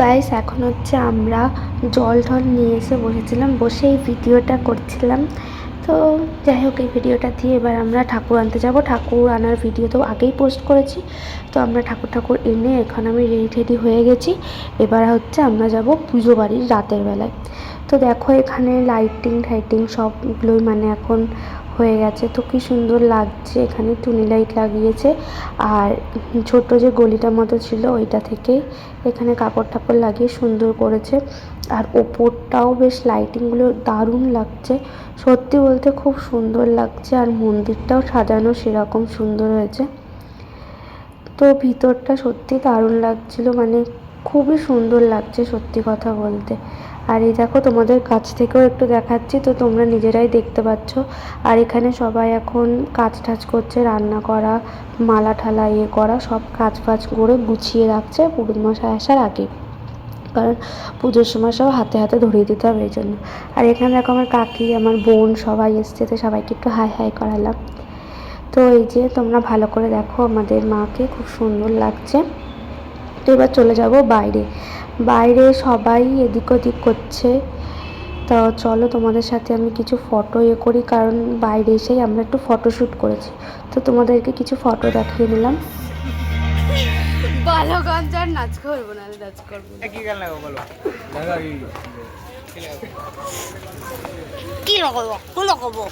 Guys এখন হচ্ছে আমরা জল ঠল নিয়ে এসে বসেছিলাম, বসে এই ভিডিওটা করছিলাম। তো যাই হোক, এই ভিডিওটা দিয়ে এবার আমরা ঠাকুর আনতে যাব। ঠাকুর আনার ভিডিও তো আগেই পোস্ট করেছি। তো আমরা ঠাকুর ঠাকুর এনে এখন আমি রেডি টেডি হয়ে গেছি। এবার হচ্ছে আমরা যাব পুজো বাড়ির রাতের বেলায়। তো দেখো এখানে লাইটিং টাইটিং সবগুলোই মানে এখন হয়ে গেছে। তো কি সুন্দর লাগছে। এখানে টুনি লাইট লাগিয়েছে। আর ছোট যে গলিটার মতো ছিল, ওইটা থেকেই এখানে কাপড় টাপড় লাগিয়ে সুন্দর করেছে। আর ওপরটাও বেশ লাইটিংগুলো দারুণ লাগছে। সত্যি বলতে খুব সুন্দর লাগছে। আর মন্দিরটাও সাজানো সেরকম সুন্দর হয়েছে। তো ভিতরটা সত্যি দারুণ লাগছিল। মানে খুবই সুন্দর লাগছে সত্যি কথা বলতে। আর এই দেখো তোমাদের কাছ থেকেও একটু দেখাচ্ছি, তো তোমরা নিজেরাই দেখতে পাচ্ছ। আর এখানে সবাই এখন কাজ টাজ করছে, রান্না করা, মালা ঠালা ইয়ে করা, সব কাজ ফাজ করে গুছিয়ে রাখছে মশাই আসার আগে। কারণ পুজোর সময় সব হাতে হাতে ধরিয়ে দিতে হবে এই জন্য। আর এখানে দেখো আমার কাকি, আমার বোন সবাই এসছে, তো সবাইকে একটু হাই হাই করালাম। তো এই যে তোমরা ভালো করে দেখো আমাদের মাকে, খুব সুন্দর লাগছে। তো এবার চলে যাব বাইরে। বাইরে সবাই এদিক ওদিক করছে। তো চলো তোমাদের সাথে আমি কিছু ফটো ইয়ে করি কারণ বাইরে এসেই আমরা একটু ফটোশ্যুট করেছি। তো তোমাদেরকে কিছু ফটো দেখিয়ে নিলাম। বালগঞ্জ আর নাচ করব না নাচ করব কি গান লাগাবো বলো। কি লাগাবো? কি লাগাবো?